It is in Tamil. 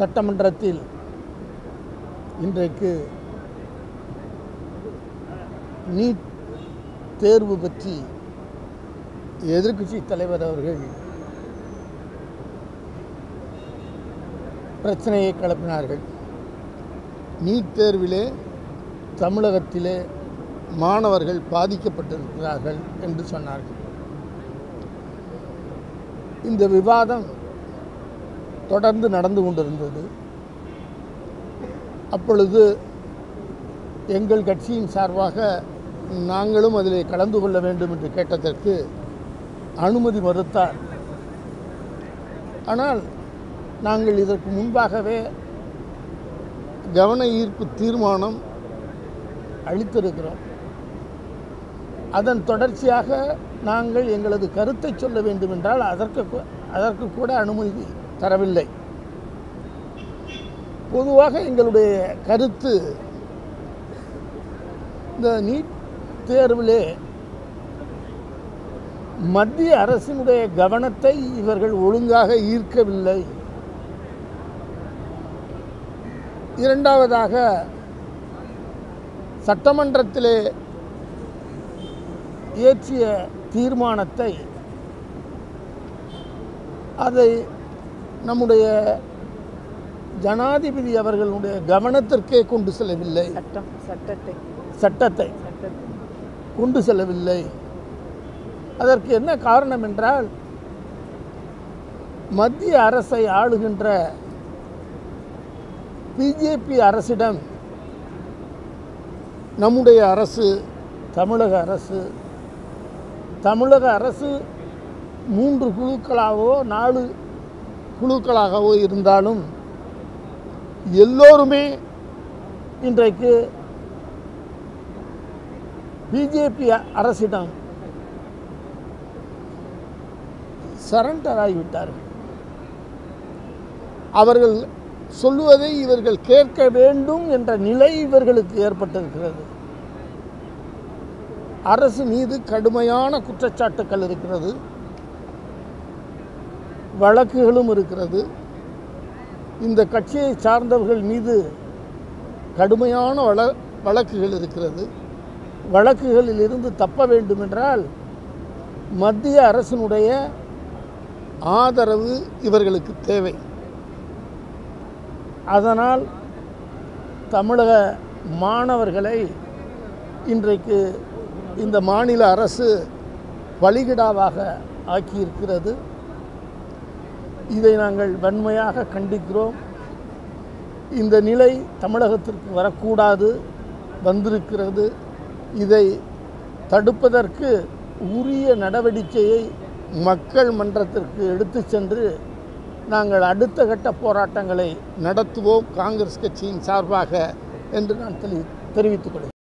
சட்டமன்றத்தில் இன்றைக்கு நீட் தேர்வு பற்றி எதிர்க்கட்சி தலைவர் அவர்கள் பிரச்சனையை கிளப்பினார்கள். நீட் தேர்விலே தமிழகத்திலே மாணவர்கள் பாதிக்கப்பட்டிருக்கிறார்கள் என்று சொன்னார்கள். இந்த விவாதம் தொடர்ந்து நடந்து கொண்டிருந்தது. அப்பொழுது எங்கள் கட்சியின் சார்பாக நாங்களும் அதில் கலந்து கொள்ள வேண்டும் என்று கேட்டதற்கு அனுமதி மறுத்தார். ஆனால் நாங்கள் இதற்கு முன்பாகவே கவன ஈர்ப்பு தீர்மானம் அளித்திருக்கிறோம். அதன் தொடர்ச்சியாக நாங்கள் எங்களது கருத்தை சொல்ல வேண்டும் என்றால் அதற்கு கூ- அதற்கு கூட அனுமதி தரவில்லை. பொதுவாக எங்களுடைய கருத்து இந்த நீட் தேர்விலே மத்திய அரசினுடைய கவனத்தை இவர்கள் ஒழுங்காக ஈர்க்கவில்லை. இரண்டாவதாக சட்டமன்றத்திலே இயற்றிய தீர்மானத்தை அதை நம்முடைய ஜனாதிபதி அவர்களுடைய கவனத்திற்கே கொண்டு செல்லவில்லை. சட்டம் சட்டத்தை. சட்டத்தை சட்டத்தை. கொண்டு செல்லவில்லை. அதற்கு என்ன காரணம் என்றால் மத்திய அரசை ஆளுகின்ற பிஜேபி அரசிடம் நம்முடைய அரசு தமிழக அரசு தமிழக அரசு மூன்று குழுக்களாகவோ நாலு குழுக்களாகவோ இருந்தாலும் எல்லோருமே இன்றைக்கு பிஜேபி அரசிடம் சரண்டர் ஆகிவிட்டார்கள். அவர்கள் சொல்லுவதை இவர்கள் கேட்க வேண்டும் என்ற நிலை இவர்களுக்கு ஏற்பட்டிருக்கிறது. அரசு மீது கடுமையான குற்றச்சாட்டுக்கள் இருக்கிறது. வழக்குகளும் இருக்கிறது. இந்த கட்சியை சார்ந்தவர்கள் மீது கடுமையான வழ வழக்குகள் இருக்கிறது. வழக்குகளில் இருந்து தப்ப வேண்டுமென்றால் மத்திய அரசினுடைய ஆதரவு இவர்களுக்கு தேவை. அதனால் தமிழக மாணவர்களை இன்றைக்கு இந்த மாநில அரசு பலிகிடாவாக ஆக்கியிருக்கிறது. இதை நாங்கள் வன்மையாக கண்டிக்கிறோம். இந்த நிலை தமிழகத்திற்கு வரக்கூடாது வந்திருக்கிறது. இதை தடுப்பதற்கு உரிய நடவடிக்கையை மக்கள் மன்றத்திற்கு எடுத்து சென்று நாங்கள் அடுத்த கட்ட போராட்டங்களை நடத்துவோம் காங்கிரஸ் கட்சியின் சார்பாக என்று நான் தெளி தெரிவித்துக் கொள்கிறேன்.